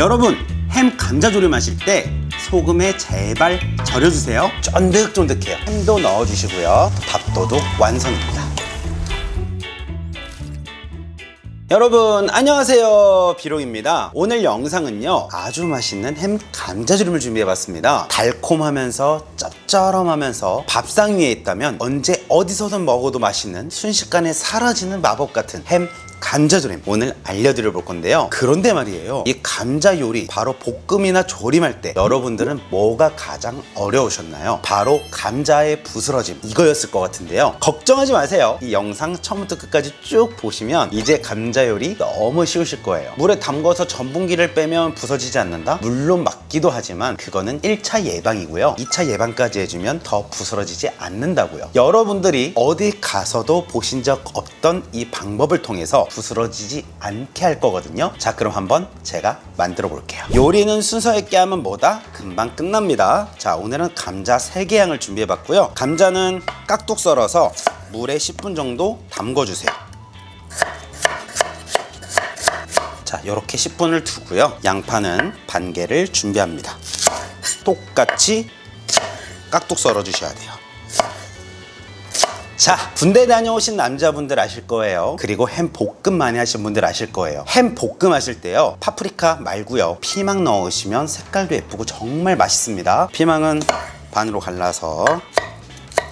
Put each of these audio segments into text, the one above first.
여러분 햄 감자조림 하실 때 소금에 제발 절여주세요. 쫀득쫀득해요. 햄도 넣어주시고요. 밥도둑 완성입니다. 여러분 안녕하세요. 비롱입니다. 오늘 영상은요 아주 맛있는 햄 감자조림을 준비해봤습니다. 달콤하면서 짭짤하면서 밥상 위에 있다면 언제 어디서든 먹어도 맛있는 순식간에 사라지는 마법 같은 햄 감자조림 오늘 알려드려 볼 건데요. 그런데 말이에요. 이 감자 요리 바로 볶음이나 조림할 때 여러분들은 뭐가 가장 어려우셨나요? 바로 감자의 부스러짐 이거였을 것 같은데요. 걱정하지 마세요. 이 영상 처음부터 끝까지 쭉 보시면 이제 감자 요리 너무 쉬우실 거예요. 물에 담궈서 전분기를 빼면 부서지지 않는다? 물론 맞기도 하지만 그거는 1차 예방이고요. 2차 예방까지 해주면 더 부스러지지 않는다고요. 여러분들이 어디 가서도 보신 적 없던 이 방법을 통해서 부스러지지 않게 할 거거든요. 자, 그럼 한번 제가 만들어 볼게요. 요리는 순서 있게 하면 뭐다? 금방 끝납니다. 자, 오늘은 감자 3개 양을 준비해 봤고요. 감자는 깍둑 썰어서 물에 10분 정도 담궈 주세요. 자, 이렇게 10분을 두고요. 양파는 반 개를 준비합니다. 똑같이 깍둑 썰어 주셔야 돼요. 자, 군대 다녀오신 남자분들 아실 거예요. 그리고 햄 볶음 많이 하신 분들 아실 거예요. 햄 볶음 하실 때요. 파프리카 말고요. 피망 넣으시면 색깔도 예쁘고 정말 맛있습니다. 피망은 반으로 갈라서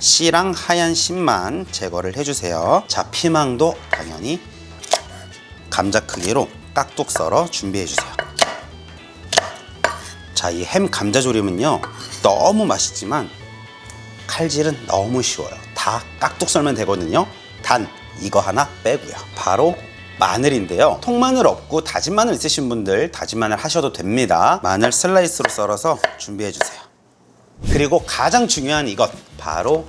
씨랑 하얀 씨만 제거를 해주세요. 자, 피망도 당연히 감자 크기로 깍둑 썰어 준비해주세요. 자, 이 햄 감자조림은요. 너무 맛있지만 칼질은 너무 쉬워요. 다 깍둑 썰면 되거든요. 단 이거 하나 빼고요. 바로 마늘인데요. 통마늘 없고 다진 마늘 있으신 분들 다진 마늘 하셔도 됩니다. 마늘 슬라이스로 썰어서 준비해 주세요. 그리고 가장 중요한 이것 바로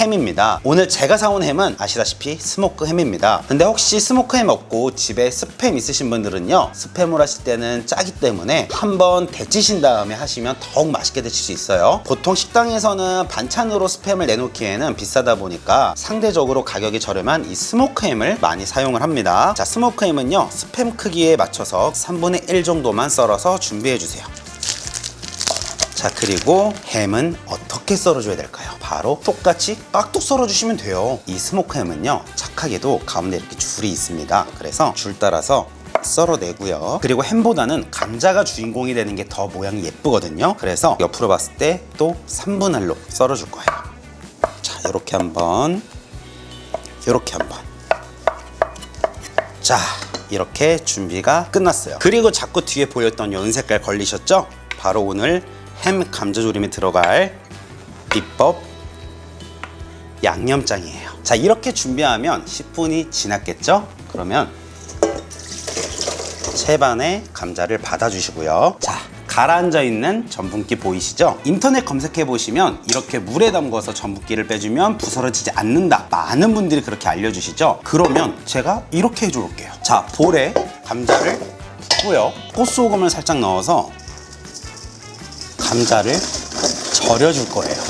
햄입니다. 오늘 제가 사온 햄은 아시다시피 스모크 햄입니다. 근데 혹시 스모크 햄 없고 집에 스팸 있으신 분들은요. 스팸을 하실 때는 짜기 때문에 한번 데치신 다음에 하시면 더욱 맛있게 데칠 수 있어요. 보통 식당에서는 반찬으로 스팸을 내놓기에는 비싸다 보니까 상대적으로 가격이 저렴한 이 스모크 햄을 많이 사용을 합니다. 자, 스모크 햄은요. 스팸 크기에 맞춰서 3분의 1 정도만 썰어서 준비해 주세요. 자 그리고 햄은 어떻게 썰어줘야 될까요? 바로 똑같이 깍둑 썰어주시면 돼요. 이 스모크 햄은요 착하게도 가운데 이렇게 줄이 있습니다. 그래서 줄 따라서 썰어내고요. 그리고 햄보다는 감자가 주인공이 되는 게 더 모양이 예쁘거든요. 그래서 옆으로 봤을 때 또 3분할로 썰어줄 거예요. 자 이렇게 한번 이렇게 한번. 자 이렇게 준비가 끝났어요. 그리고 자꾸 뒤에 보였던 연 색깔 걸리셨죠? 바로 오늘 햄 감자조림에 들어갈 비법 양념장이에요 자 이렇게 준비하면 10분이 지났겠죠? 그러면 채반에 감자를 받아주시고요 자 가라앉아 있는 전분기 보이시죠? 인터넷 검색해 보시면 이렇게 물에 담궈서 전분기를 빼주면 부서러지지 않는다. 많은 분들이 그렇게 알려주시죠? 그러면 제가 이렇게 해줄게요. 자, 볼에 감자를 붓고요. 꽃소금을 살짝 넣어서 감자를 절여줄 거예요.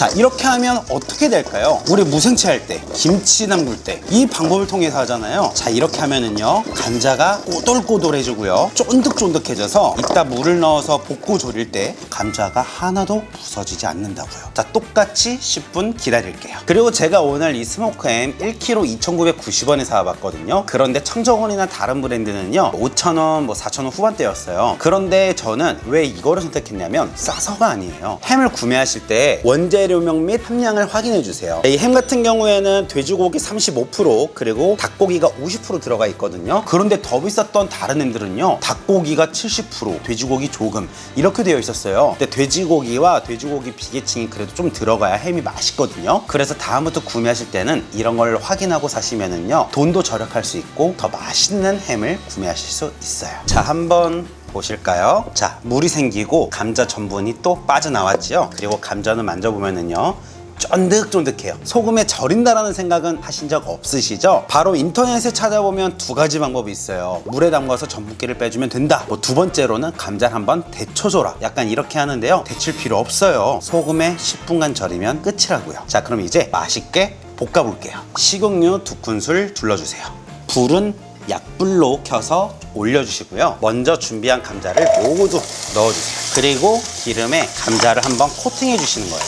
자, 이렇게 하면 어떻게 될까요? 우리 무생채 할 때, 김치 담글 때, 이 방법을 통해서 하잖아요. 자, 이렇게 하면은요, 감자가 꼬들꼬들해지고요, 쫀득쫀득해져서 이따 물을 넣어서 볶고 조릴 때 감자가 하나도 부서지지 않는다고요. 자, 똑같이 10분 기다릴게요. 그리고 제가 오늘 이 스모크햄 1kg 2,990원에 사와봤거든요. 그런데 청정원이나 다른 브랜드는요, 5,000원, 뭐 4,000원 후반대였어요. 그런데 저는 왜 이거를 선택했냐면 싸서가 아니에요. 햄을 구매하실 때 원 재료명 및 함량을 확인해 주세요. 이 햄 같은 경우에는 돼지고기 35% 그리고 닭고기가 50% 들어가 있거든요. 그런데 더 비쌌던 다른 햄들은요, 닭고기가 70%, 돼지고기 조금 이렇게 되어 있었어요. 근데 돼지고기와 돼지고기 비계층이 그래도 좀 들어가야 햄이 맛있거든요. 그래서 다음부터 구매하실 때는 이런 걸 확인하고 사시면은요, 돈도 절약할 수 있고 더 맛있는 햄을 구매하실 수 있어요. 자, 한번 보실까요? 자, 물이 생기고 감자 전분이 또 빠져나왔지요. 그리고 감자는 만져보면은요. 쫀득쫀득해요. 소금에 절인다라는 생각은 하신 적 없으시죠? 바로 인터넷에 찾아보면 두 가지 방법이 있어요. 물에 담가서 전분기를 빼주면 된다. 뭐 두 번째로는 감자를 한번 데쳐줘라. 약간 이렇게 하는데요. 데칠 필요 없어요. 소금에 10분간 절이면 끝이라고요. 자, 그럼 이제 맛있게 볶아볼게요. 식용유 두 큰술 둘러주세요. 불은 약불로 켜서 올려주시고요. 먼저 준비한 감자를 모두 넣어주세요. 그리고 기름에 감자를 한번 코팅해 주시는 거예요.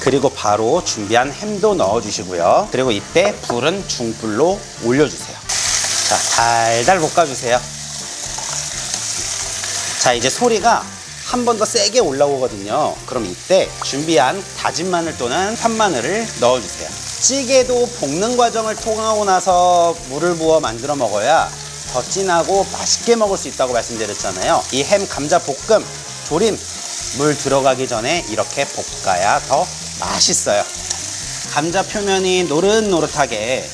그리고 바로 준비한 햄도 넣어주시고요. 그리고 이때 불은 중불로 올려주세요. 자, 달달 볶아주세요. 자, 이제 소리가 한 번 더 세게 올라오거든요. 그럼 이때 준비한 다진 마늘 또는 산마늘을 넣어주세요. 찌개도 볶는 과정을 통하고 나서 물을 부어 만들어 먹어야 더 진하고 맛있게 먹을 수 있다고 말씀드렸잖아요. 이 햄 감자 볶음, 조림, 물 들어가기 전에 이렇게 볶아야 더 맛있어요. 감자 표면이 노릇노릇하게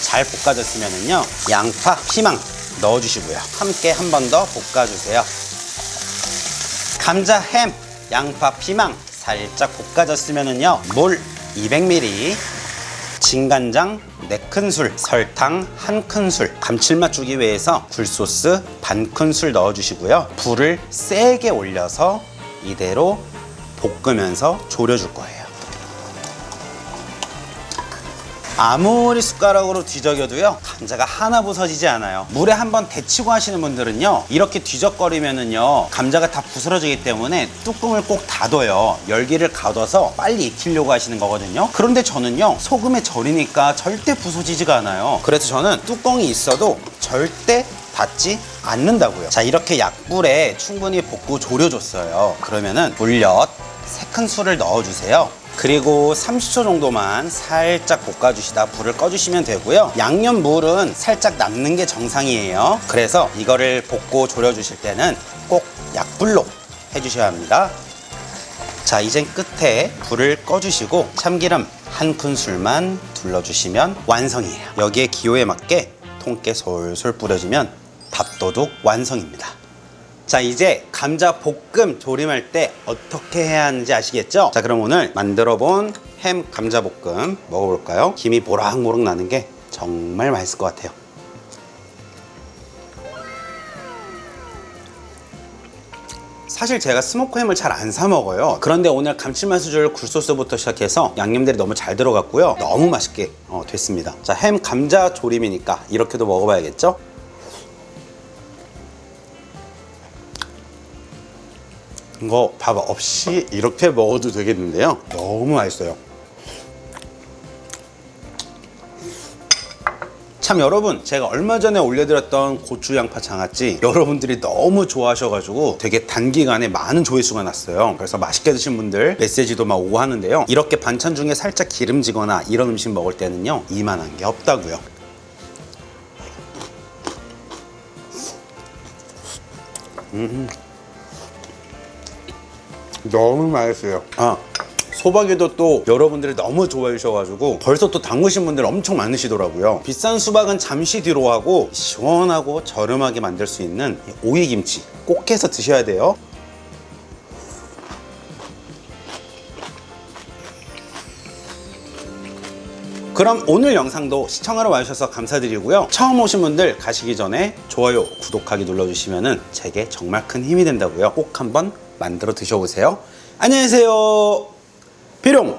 잘 볶아졌으면요. 양파, 피망 넣어주시고요. 함께 한 번 더 볶아주세요. 감자, 햄, 양파, 피망 살짝 볶아졌으면은요. 물 200ml, 진간장 4큰술, 설탕 1큰술, 감칠맛 주기 위해서 굴소스 반큰술 넣어주시고요. 불을 세게 올려서 이대로 볶으면서 졸여줄 거예요. 아무리 숟가락으로 뒤적여도요 감자가 하나 부서지지 않아요. 물에 한번 데치고 하시는 분들은요 이렇게 뒤적거리면은요 감자가 다 부스러지기 때문에 뚜껑을 꼭 닫아요. 열기를 가둬서 빨리 익히려고 하시는 거거든요. 그런데 저는요 소금에 절이니까 절대 부서지지가 않아요. 그래서 저는 뚜껑이 있어도 절대 닿지 않는다고요. 자 이렇게 약불에 충분히 볶고 졸여줬어요. 그러면은 물엿 세 큰술을 넣어주세요 그리고 30초 정도만 살짝 볶아주시다 불을 꺼주시면 되고요. 양념 물은 살짝 남는 게 정상이에요. 그래서 이거를 볶고 졸여주실 때는 꼭 약불로 해주셔야 합니다. 자, 이젠 끝에 불을 꺼주시고 참기름 한 큰술만 둘러주시면 완성이에요. 여기에 기호에 맞게 통깨 솔솔 뿌려주면 밥도둑 완성입니다. 자 이제 감자 볶음 조림할 때 어떻게 해야 하는지 아시겠죠? 자 그럼 오늘 만들어 본 햄 감자 볶음 먹어볼까요? 김이 모락모락 나는 게 정말 맛있을 것 같아요 사실 제가 스모크 햄을 잘 안 사 먹어요 그런데 오늘 감칠맛 수줄 굴소스부터 시작해서 양념들이 너무 잘 들어갔고요 너무 맛있게 어, 됐습니다 자 햄 감자 조림이니까 이렇게도 먹어봐야겠죠? 이거 밥 없이 이렇게 먹어도 되겠는데요. 너무 맛있어요. 참 여러분 제가 얼마 전에 올려드렸던 고추 양파 장아찌 여러분들이 너무 좋아하셔가지고 되게 단기간에 많은 조회수가 났어요 그래서 맛있게 드신 분들 메시지도 막 오고 하는데요 이렇게 반찬 중에 살짝 기름지거나 이런 음식 먹을 때는요 이만한 게 없다고요 너무 맛있어요. 아, 소박이도 또 여러분들이 너무 좋아해 주셔가지고 벌써 또 담그신 분들 엄청 많으시더라고요. 비싼 수박은 잠시 뒤로 하고 시원하고 저렴하게 만들 수 있는 이 오이김치 꼭 해서 드셔야 돼요. 그럼 오늘 영상도 시청하러 와주셔서 감사드리고요. 처음 오신 분들 가시기 전에 좋아요, 구독하기 눌러주시면 제게 정말 큰 힘이 된다고요. 꼭 한번 만들어 드셔보세요. 안녕히 계세요. 비룡!